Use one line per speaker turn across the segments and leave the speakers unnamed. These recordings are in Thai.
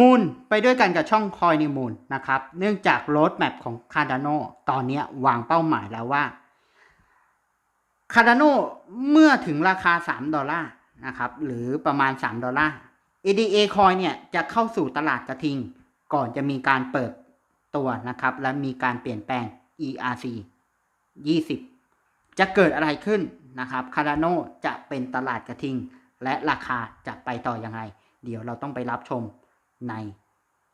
มูลไปด้วยกันกับช่องคอยนิมูลนะครับ เนื่องจากโรดแมพของ Cardano ตอนนี้วางเป้าหมายแล้วว่า Cardano เมื่อถึงราคา 3 ดอลลาร์นะครับ หรือประมาณ 3 ดอลลาร์ ADA Coin เนี่ยจะเข้าสู่ตลาดกระทิง ก่อนจะมีการเปิดตัวนะครับ และมีการเปลี่ยนแปลง ERC 20 จะเกิดอะไรขึ้นนะครับ Cardano จะเป็นตลาดกระทิง และราคาจะไปต่อยังไง เดี๋ยวเราต้องไปรับชม ใน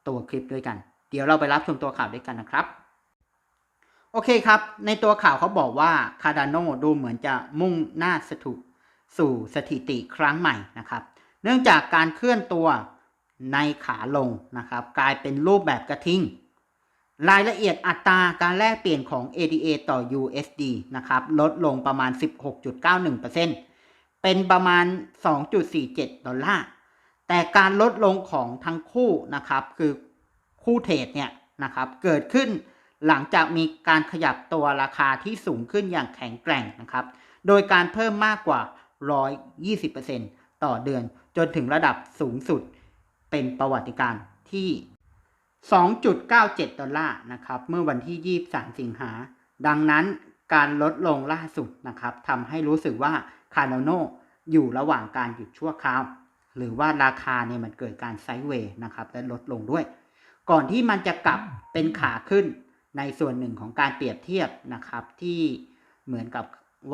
ตัวคลิปด้วยกัน เดี๋ยวเราไปรับชมตัวข่าวด้วยกันนะครับ โอเคครับ ในตัวข่าวเขาบอกว่า Cardano ดูเหมือนจะมุ่งหน้าสถุสู่สถิติครั้งใหม่นะครับ เนื่องจากการเคลื่อนตัวในขาลงนะครับ กลายเป็นรูปแบบกระทิงรายละเอียดอัตราการแลกเปลี่ยนของ ADA ต่อ USD นะครับ ลดลงประมาณ 16.91%เป็นประมาณ 2.47 ดอลลาร์ แต่การลดลงของทั้งคู่นะครับ คือคู่เทรดเนี่ยนะครับ เกิดขึ้นหลังจากมีการขยับตัวราคาที่สูงขึ้นอย่างแข็งแกร่งนะครับ โดยการเพิ่มมากกว่า 120%ต่อเดือน จนถึงระดับสูงสุดเป็นประวัติการที่ 2.97 ดอลลาร์นะครับ เมื่อวันที่ 23 สิงหา ดังนั้นการลดลงล่าสุดนะครับทำให้รู้สึกว่าคาร์โนโนอยู่ระหว่างการหยุดชั่วคราว หรือว่าราคาเนี่ยมันเกิดการไซด์เวย์นะครับและลดลงด้วย ก่อนที่มันจะกลับเป็นขาขึ้นในส่วนหนึ่งของการเปรียบเทียบนะครับที่เหมือนกับ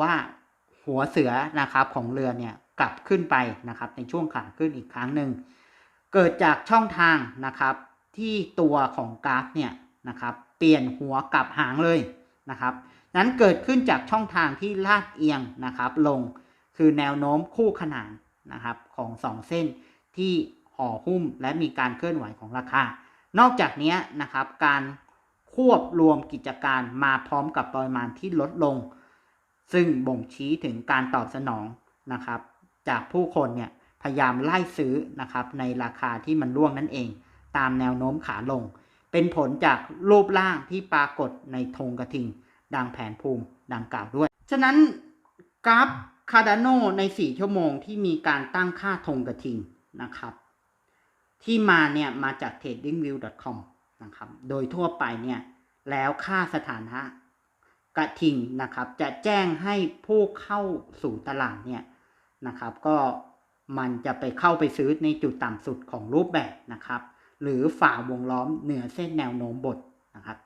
ว่าหัวเสือนะครับของเรือเนี่ยกลับขึ้นไปนะครับในช่วงขาขึ้นอีกครั้งหนึ่งเกิดจากช่องทางนะครับที่ตัวของกราฟเนี่ยนะครับเปลี่ยนหัวกลับหางเลยนะครับนั้นเกิดขึ้นจากช่องทางที่ลาดเอียงนะครับลงคือแนวโน้มคู่ขนาน นะครับของสองเส้นที่ห่อหุ้มและมีการเคลื่อนไหวของราคา นอกจากนี้นะครับการควบรวมกิจการมาพร้อมกับปริมาณที่ลดลง ซึ่งบ่งชี้ถึงการตอบสนองนะครับ จากผู้คนเนี่ยพยายามไล่ซื้อนะครับในราคาที่มันร่วงนั่นเอง ตามแนวโน้มขาลง เป็นผลจากรูปร่างที่ปรากฏในธงกระทิง ดังแผนภูมิดังกล่าวด้วย ฉะนั้นกราฟ คาร์ดานโนใน 4 ชั่วโมงที่มีการตั้งค่าธงกระทิงนะครับ ที่มาเนี่ยมาจาก tradingview.com นะครับ โดยทั่วไปเนี่ยแล้วค่าสถานะกระทิงนะครับ จะแจ้งให้ผู้เข้าสู่ตลาดเนี่ยนะครับ ก็มันจะไปเข้าไปซื้อในจุดต่ำสุดของรูปแบบนะครับ หรือฝ่าวงล้อมเหนือเส้นแนวโน้มบทนะครับ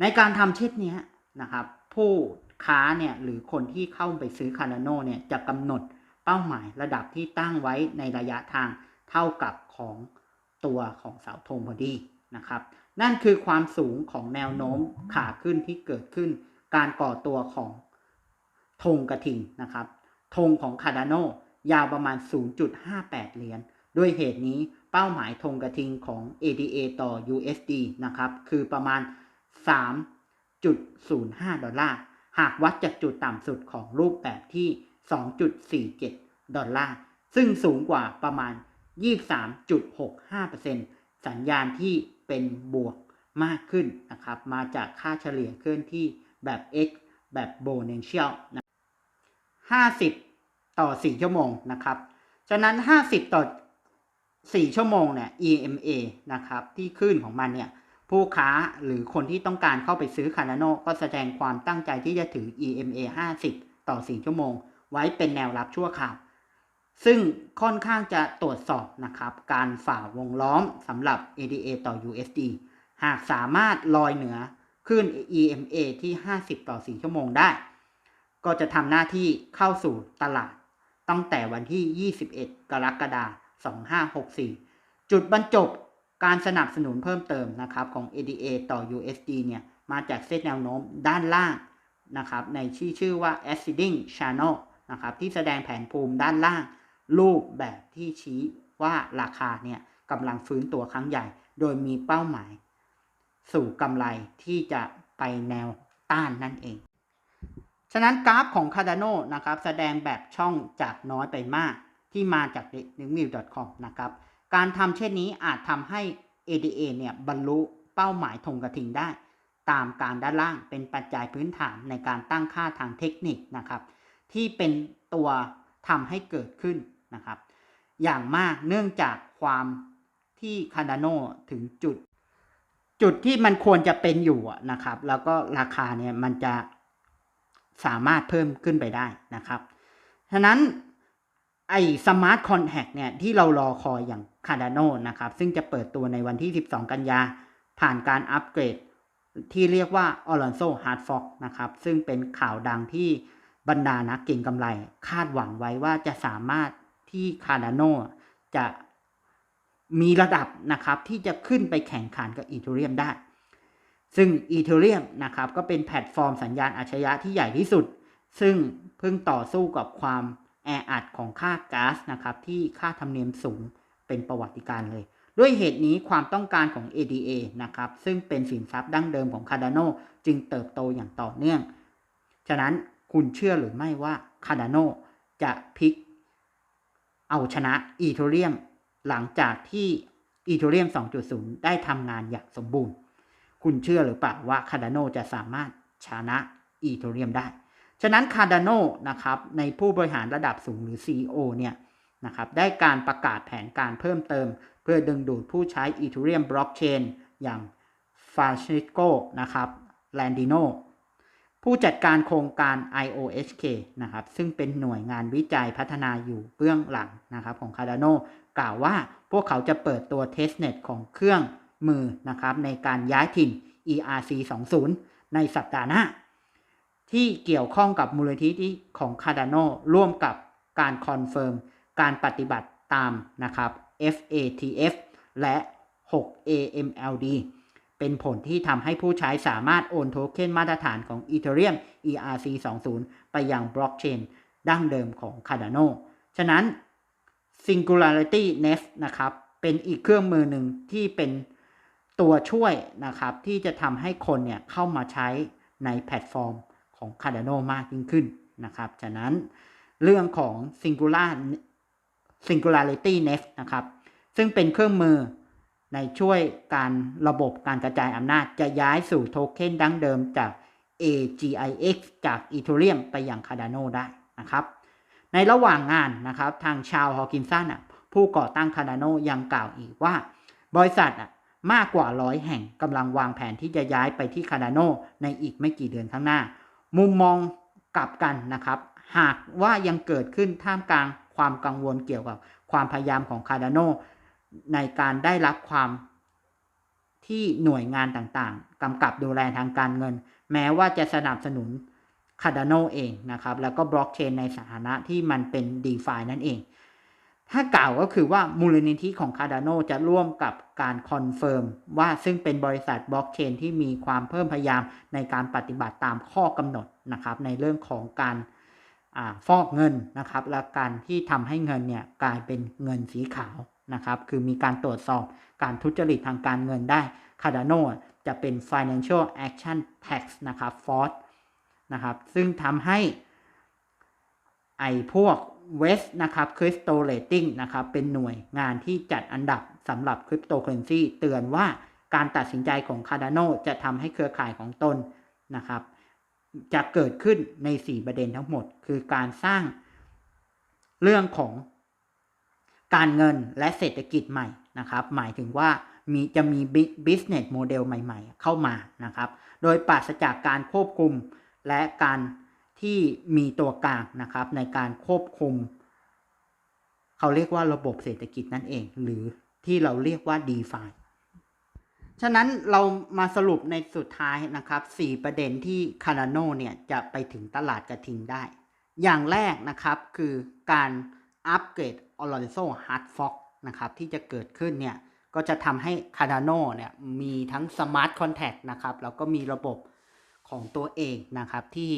ในการทำเช่นนี้นะครับ ผู้ ค้าเนี่ยหรือคนที่เข้าไปซื้อคาร์นโนเนี่ยจะกำหนดเป้าหมายระดับที่ตั้งไว้ในระยะทางเท่ากับของตัวของเสาธงพอดีนะครับ นั่นคือความสูงของแนวโน้มขาขึ้นที่เกิดขึ้น การก่อตัวของธงกระทิงนะครับธงของคาร์ดานโนยาวประมาณ 0.58 เหรียญด้วยเหตุนี้เป้าหมายธงกระทิงของ ADA ต่อ USD นะครับ คือประมาณ 3.05 ดอลลาร์ หากวัดจากจุดต่ำสุดของรูปแบบที่ 2.47 ดอลลาร์ ซึ่งสูงกว่าประมาณ 23.65%สัญญาณที่เป็นบวกมากขึ้นนะครับ มาจากค่าเฉลี่ยเคลื่อนที่แบบ X แบบ Bonential นะ50 ต่อ 4 ชั่วโมงนะครับ ฉะนั้น 50 ต่อ 4 ชั่วโมงเนี่ย EMA นะครับ ที่ขึ้นของมันเนี่ย ผู้ค้าหรือคนที่ต้องการเข้าไปซื้อคานาโนก็แสดงความตั้งใจที่จะถือ EMA 50 ต่อ 4 ชั่วโมง ไว้เป็นแนวรับชั่วคราว ซึ่งค่อนข้างจะตรวจสอบนะครับ การฝ่าวงล้อมสำหรับ ADA ต่อ USD หากสามารถลอยเหนือขึ้น EMA ที่ 50 ต่อ 4 ชั่วโมงได้ ก็จะทำหน้าที่เข้าสู่ตลาด ตั้งแต่วันที่ 21 กรกฎาคม 2564 จุดบรรจบ การสนับสนุนเพิ่มเติมนะครับของ ADA ต่อ USD เนี่ยมาจากเส้นแนวโน้มด้านล่างนะครับในชื่อชื่อว่า ascending channel นะครับที่แสดงแผนภูมิด้านล่าง รูปแบบที่ชี้ว่าราคาเนี่ยกำลังฟื้นตัวครั้งใหญ่ โดยมีเป้าหมาย สู่กำไรที่จะไปแนวต้านนั่นเอง ฉะนั้นกราฟของ Cardano นะครับแสดงแบบช่องจากน้อยไปมากที่มาจาก n e w m i l c o m นะครับ การทำเช่นนี้อาจทำให้ ADA เนี่ยบรรลุเป้าหมายธงกระทิงได้ ตามการด้านล่างเป็นปัจจัยพื้นฐานในการตั้งค่าทางเทคนิคนะครับ ที่เป็นตัวทำให้เกิดขึ้นนะครับ อย่างมากเนื่องจากความที่ Cardano ถึงจุด จุดที่มันควรจะเป็นอยู่นะครับ แล้วก็ราคาเนี่ยมันจะสามารถเพิ่มขึ้นไปได้นะครับ ฉะนั้น ไอ้สมาร์ทคอนแทคเนี่ยที่เรารอคอยอย่าง Cardano นะครับ ซึ่งจะเปิดตัวในวันที่ 12 กันยา ผ่านการอัปเกรดที่เรียกว่า Alonso Hard Fork นะครับ ซึ่งเป็นข่าวดังที่บรรดานักเก็งกำไร คาดหวังไว้ว่าจะสามารถที่ Cardano จะมีระดับนะครับที่จะขึ้นไปแข่งขันกับอีเทเรียมได้ ซึ่งอีเทเรียมนะครับก็เป็นแพลตฟอร์มสัญญาณอัจฉริยะที่ใหญ่ที่สุด ซึ่งเพิ่งต่อสู้กับความ แออัดของค่าก๊าซนะครับที่ค่าธรรมเนียมสูงเป็นประวัติการเลย ด้วยเหตุนี้ความต้องการของ ADA นะครับซึ่งเป็นสินทรัพย์ดั้งเดิมของ Cardano จึงเติบโตอย่างต่อเนื่อง ฉะนั้นคุณเชื่อหรือไม่ว่า Cardano จะพลิกเอาชนะอีเทเรียมหลังจากที่อีเทเรียม 2.0 ได้ทำงานอย่างสมบูรณ์ คุณเชื่อหรือเปล่าว่า Cardano จะสามารถชนะอีเทเรียมได้ ฉะนั้น Cardano นะครับในผู้บริหารระดับสูงหรือ CEO เนี่ยนะครับได้การประกาศแผนการเพิ่มเติม เพื่อดึงดูดผู้ใช้อีเทเรียมบล็อกเชนอย่างฟาชิโกนะครับแลนดิโนผู้จัดการโครงการ IOHK นะครับซึ่งเป็นหน่วยงานวิจัยพัฒนาอยู่เบื้องหลังนะครับของ Cardano กล่าวว่าพวกเขาจะเปิดตัว testnet ของเครื่องมือนะครับในการย้ายถิ่น ERC 20ในสัปดาห์หน้า ที่เกี่ยวข้องกับมูลนิธิของ Cardano ร่วมกับการคอนเฟิร์มการปฏิบัติตามนะครับ FATF และ 6AMLD เป็นผลที่ทำให้ผู้ใช้สามารถโอนโทเค็นมาตรฐานของ Ethereum ERC20 ไปยังบล็อกเชนดั้งเดิมของ Cardano ฉะนั้น Singularity Nest นะครับ เป็นอีกเครื่องมือหนึ่งที่เป็นตัวช่วยนะครับ ที่จะทำให้คนเนี่ยเข้ามาใช้ในแพลตฟอร์ม ของ Cardano มากยิ่งขึ้นนะครับ ฉะนั้นเรื่องของ Singular Singularity Nest นะครับ ซึ่งเป็นเครื่องมือในช่วยการระบบการกระจายอำนาจจะย้ายสู่โทเค็นดั้งเดิมจาก AGIX จาก Ethereum ไปยัง Cardano ได้นะครับ ในระหว่างงานนะครับ ทางชาวฮอกินสันผู้ก่อตั้ง Cardano ยังกล่าวอีกว่า บริษัทมากกว่าร้อยแห่งกำลังวางแผนที่จะย้ายไปที่ Cardano ในอีกไม่กี่เดือนข้างหน้า มุมมองกลับกันนะครับ หากว่ายังเกิดขึ้นท่ามกลางความกังวลเกี่ยวกับความพยายามของคาร์ดานโนในการได้รับความที่หน่วยงานต่างๆกำกับดูแลทางการเงิน แม้ว่าจะสนับสนุนคาร์ดานโนเองนะครับ แล้วก็บล็อกเชนในสถานะที่มันเป็น d e f านั่นเอง ถ้ากล่าวก็คือว่ามูลนิธิของ Cardano จะร่วมกับการคอนเฟิร์มว่าซึ่งเป็นบริษัทบล็อกเชนที่มีความเพิ่มพยายามในการปฏิบัติตามข้อกำหนดนะครับในเรื่องของการอฟอกเงินนะครับและการที่ทำให้เงินเนี่ยกลายเป็นเงินสีขาวนะครับคือมีการตรวจสอบการทุจริตทางการเงินได้ Cardano จะเป็น Financial Action Tax นะครับ FOD นะครับซึ่งทำให้ไอพวก West นะครับ Crypto Rating นะครับ เป็นหน่วยงานที่จัดอันดับสำหรับ Cryptocurrency เตือนว่าการตัดสินใจของ Cardano จะทำให้เครือข่ายของตนนะครับ จะเกิดขึ้นใน 4 ประเด็นทั้งหมด คือการสร้างเรื่องของการเงินและเศรษฐกิจใหม่นะครับ หมายถึงว่ามีจะมี business model ใหม่ ๆ เข้ามานะครับ โดยปราศจากการควบคุมและการ ที่มีตัวกลางนะครับในการควบคุม เขาเรียกว่าระบบเศรษฐกิจนั่นเอง หรือที่เราเรียกว่า DeFi ฉะนั้นเรามาสรุปในสุดท้ายนะครับ 4 ประเด็นที่ Cardano เนี่ยจะไปถึงตลาดกระทิงได้ อย่างแรกนะครับคือการอัปเกรด Alonso Hard Fork นะครับที่จะเกิดขึ้นเนี่ยก็จะทำให้ Cardano เนี่ยมีทั้ง Smart Contract นะครับแล้วก็มีระบบของตัวเองนะครับที่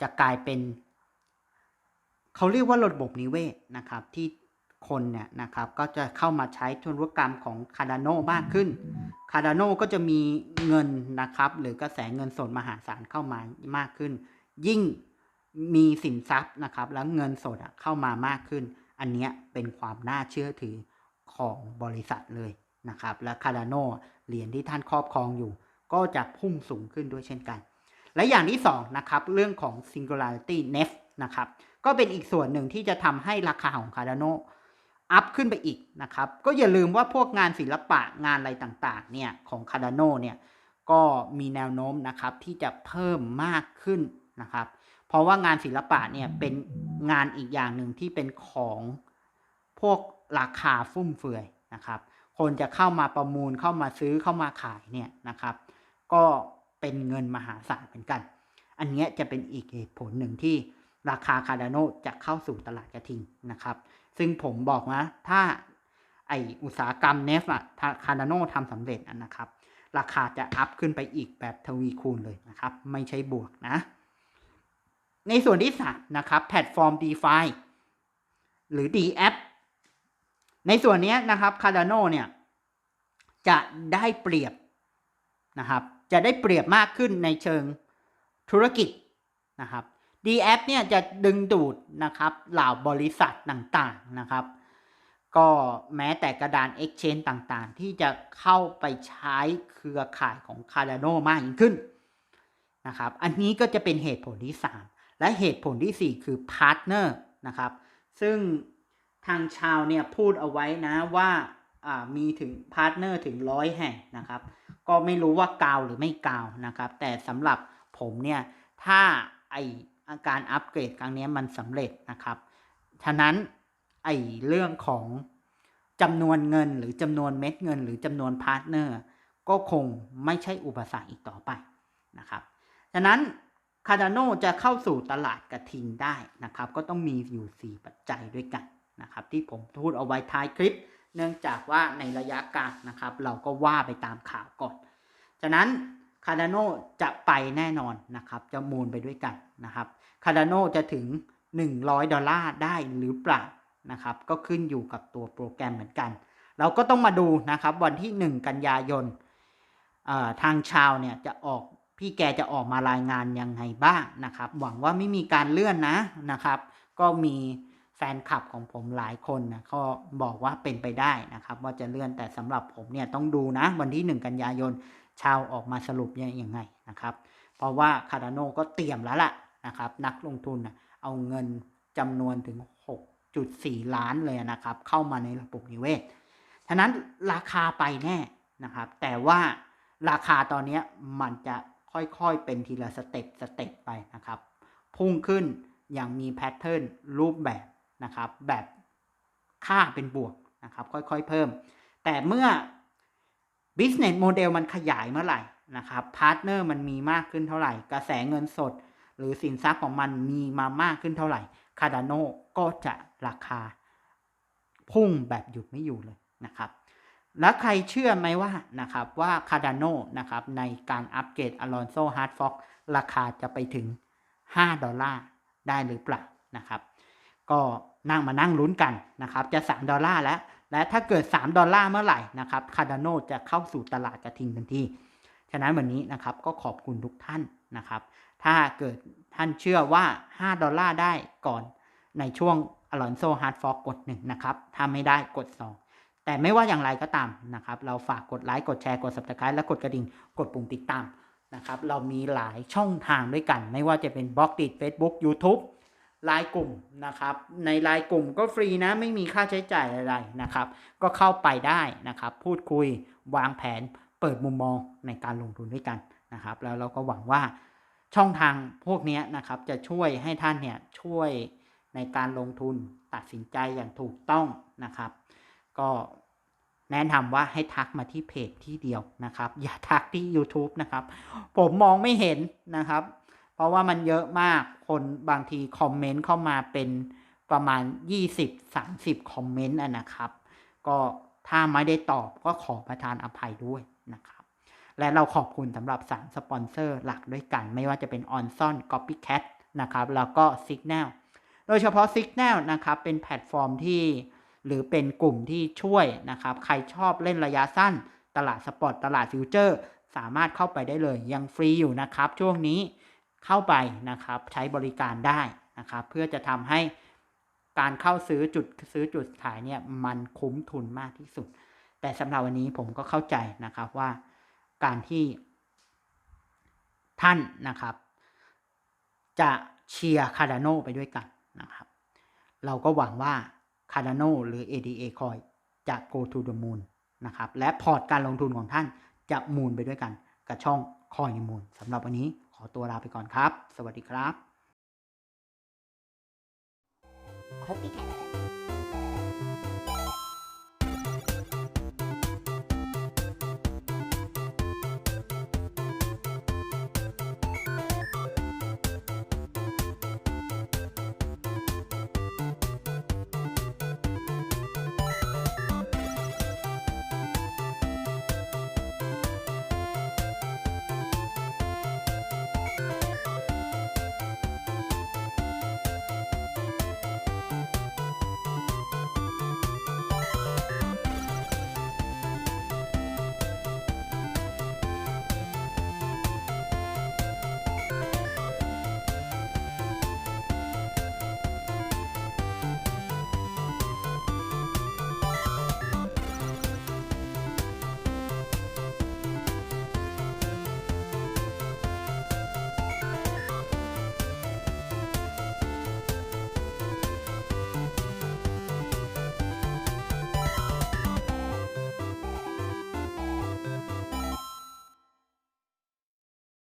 จะกลายเป็นเขาเรียกว่าระบบนิเวศนะครับที่คนเนี่ยนะครับก็จะเข้ามาใช้ธุรกรรมของ Cardano มากขึ้น Cardano ก็จะมีเงินนะครับหรือกระแสเงินสดมหาศาลเข้ามามากขึ้น ยิ่งมีสินทรัพย์นะครับแล้วเงินสดเข้ามามากขึ้น อันนี้เป็นความน่าเชื่อถือของบริษัทเลยนะครับและ Cardano เหรียญที่ท่านครอบครองอยู่ ก็จะพุ่งสูงขึ้นด้วยเช่นกัน และอย่างที่2นะครับเรื่องของ Singularity Nest นะครับก็เป็นอีกส่วนหนึ่งที่จะทำให้ราคาของ Cardano อัพขึ้นไปอีกนะครับก็อย่าลืมว่าพวกงานศิลปะงานอะไรต่างๆเนี่ยของคาร์ดาโนเนี่ยก็มีแนวโน้มนะครับที่จะเพิ่มมากขึ้นนะครับเพราะว่างานศิลปะเนี่ยเป็นงานอีกอย่างหนึ่งที่เป็นของพวกราคาฟุ่มเฟือยนะครับคนจะเข้ามาประมูลเข้ามาซื้อเข้ามาขายเนี่ยนะครับ ก็ เป็นเงินมหาศาลเหมือนกัน อันนี้จะเป็นอีกเหตุผลหนึ่งที่ราคาคาร์ดาโนจะเข้าสู่ตลาดกระทิงนะครับ ซึ่งผมบอกนะ ถ้าไออุตสาหกรรมเนฟอะคาร์ดาโนทำสำเร็จอะนะครับ ราคาจะอัพขึ้นไปอีกแบบทวีคูณเลยนะครับ ไม่ใช่บวกนะ ในส่วนที่สามนะครับ แพลตฟอร์ม DeFi หรือ D a p ในส่วนนี้นะครับ Cardano เนี่ย จะได้เปรียบนะครับ จะได้เปรียบมากขึ้นในเชิงธุรกิจนะครับ d a p เนี่ยจะดึงดูดนะครับเหล่าบริษัทต่างๆนะครับ ก็แม้แต่กระดาน Exchange ต่างๆ ที่จะเข้าไปใช้เครือข่ายของ Cardano มากยิ่งขึ้นนะครับ อันนี้ก็จะเป็นเหตุผลที่ 3 และเหตุผลที่ 4 คือ Partner นะครับ ซึ่งทางชาวเนี่ยพูดเอาไว้นะว่า มีถึงพาร์ทเนอร์ถึงร้อยแห่งนะครับ ก็ไม่รู้ว่ากาวหรือไม่กาวนะครับ แต่สำหรับผมเนี่ยถ้าไออาการอัปเกรดครั้งนี้มันสำเร็จนะครับ ฉะนั้นไอเรื่องของจำนวนเงินหรือจำนวนเม็ดเงิน หรือจำนวนพาร์ทเนอร์ก็คงไม่ใช่อุปสรรคอีกต่อไปนะครับ ฉะนั้นคาร์ดาโนจะเข้าสู่ตลาดกระทิงได้นะครับ ก็ต้องมีอยู่ 4 ปัจจัยด้วยกันนะครับ ที่ผมพูดเอาไว้ท้ายคลิป เนื่องจากว่าในระยะกลางนะครับ เราก็ว่าไปตามข่าวก่อน ฉะนั้นคาร์ดาโนจะไปแน่นอนนะครับ จะมูลไปด้วยกันนะครับคาร์ดาโนจะถึง 100 ดอลลาร์ได้หรือเปล่านะครับ ก็ขึ้นอยู่กับตัวโปรแกรมเหมือนกัน เราก็ต้องมาดูนะครับวันที่ 1 กันยายนทางชาวเนี่ยจะออกพี่แกจะออกมารายงานยังไงบ้างนะครับ หวังว่าไม่มีการเลื่อนนะนะครับ ก็มี แฟนคลับของผมหลายคนนะก็บอกว่าเป็นไปได้นะครับ ว่าจะเลื่อนแต่สำหรับผมเนี่ยต้องดูนะ วันที่ 1 กันยายนชาวออกมาสรุปยังไงนะครับ เพราะว่าคาร์ดาโนก็เตรียมแล้วล่ะนะครับ นักลงทุนเอาเงินจำนวนถึง 6.4 ล้านเลยนะครับ เข้ามาในระบบนิเวศฉะนั้นราคาไปแน่นะครับ แต่ว่าราคาตอนนี้มันจะค่อยๆเป็นทีละสเต็ปสเต็ปไปนะครับ พุ่งขึ้นอย่างมีแพทเทิร์นรูปแบบ นะครับแบบค่าเป็นบวกนะครับค่อยๆเพิ่ม แต่เมื่อ business model มันขยายเมื่อไหร่นะครับพาร์ทเนอร์มันมีมากขึ้นเท่าไหร่ กระแสเงินสด หรือสินทรัพย์ของมันมีมามากขึ้นเท่าไหร่คาร์ดานโนก็จะราคาพุ่งแบบหยุดไม่อยู่เลยนะครับแล้วใครเชื่อไหมว่านะครับว่าคาร์ดานโนนะครับในการอัปเกรดอลอนโซฮาร์ดฟ็อกราคาจะไปถึง 5 ดอลลาร์ได้หรือเปล่านะครับ ก็นั่งมานั่งลุ้นกันนะครับ จะ 3 ดอลลาร์แล้ว และถ้าเกิด 3 ดอลลาร์เมื่อไหร่นะครับคาร์ดานโนจะเข้าสู่ตลาดกระทิงทันที ฉะนั้นวันนี้นะครับก็ขอบคุณทุกท่านนะครับ ถ้าเกิดท่านเชื่อว่า 5 ดอลลาร์ได้ก่อนในช่วงอลอนโซฮาร์ดฟอกกด 1 นะครับ ถ้าไม่ได้กด 2 แต่ไม่ว่าอย่างไรก็ตามนะครับ เราฝากกดไลค์ กดแชร์ กด subscribe และกดกระดิ่ง กดปุ่มติดตามนะครับ เรามีหลายช่องทางด้วยกัน ไม่ว่าจะเป็นบล็อกดิด Facebook YouTube ไลน์กลุ่มนะครับ ในไลน์กลุ่มก็ฟรีนะไม่มีค่าใช้จ่ายอะไรนะครับ ก็เข้าไปได้นะครับ พูดคุยวางแผนเปิดมุมมองในการลงทุนด้วยกันนะครับ แล้วเราก็หวังว่าช่องทางพวกนี้นะครับจะช่วยให้ท่านเนี่ยช่วยในการลงทุนตัดสินใจอย่างถูกต้องนะครับ ก็แนะนำว่าให้ทักมาที่เพจที่เดียวนะครับ อย่าทักที่ YouTube นะครับ ผมมองไม่เห็นนะครับ เพราะว่ามันเยอะมากคนบางทีคอมเมนต์เข้ามาเป็นประมาณ 20-30 คอมเมนต์นะครับ ก็ถ้าไม่ได้ตอบก็ขอประทานอภัยด้วยนะครับ และเราขอบคุณสำหรับสามสปอนเซอร์หลักด้วยกัน ไม่ว่าจะเป็น o n s o n Copycat นะครับ แล้วก็ Signal โดยเฉพาะ Signal นะครับ เป็นแพลตฟอร์มที่หรือเป็นกลุ่มที่ช่วยนะครับ ใครชอบเล่นระยะสั้น ตลาดสปอร์ตตลาดฟิวเจอร์ สามารถเข้าไปได้เลย ยังฟรีอยู่นะครับช่วงนี้ เข้าไปนะครับใช้บริการได้นะครับ เพื่อจะทำให้การเข้าซื้อจุดซื้อจุดขายเนี่ยมันคุ้มทุนมากที่สุด แต่สำหรับวันนี้ผมก็เข้าใจนะครับว่าการที่ท่านนะครับ จะเชียร์คาร์ดานโนไปด้วยกันนะครับ เราก็หวังว่าคาร์ดานโนหรือ ADA Coin จะ go to the moon นะครับ และพอร์ตการลงทุนของท่านจะมูนไปด้วยกันกับช่องคอยมูลสำหรับวันนี้ ขอตัวลาไปก่อนครับ สวัสดีครับ
Copycat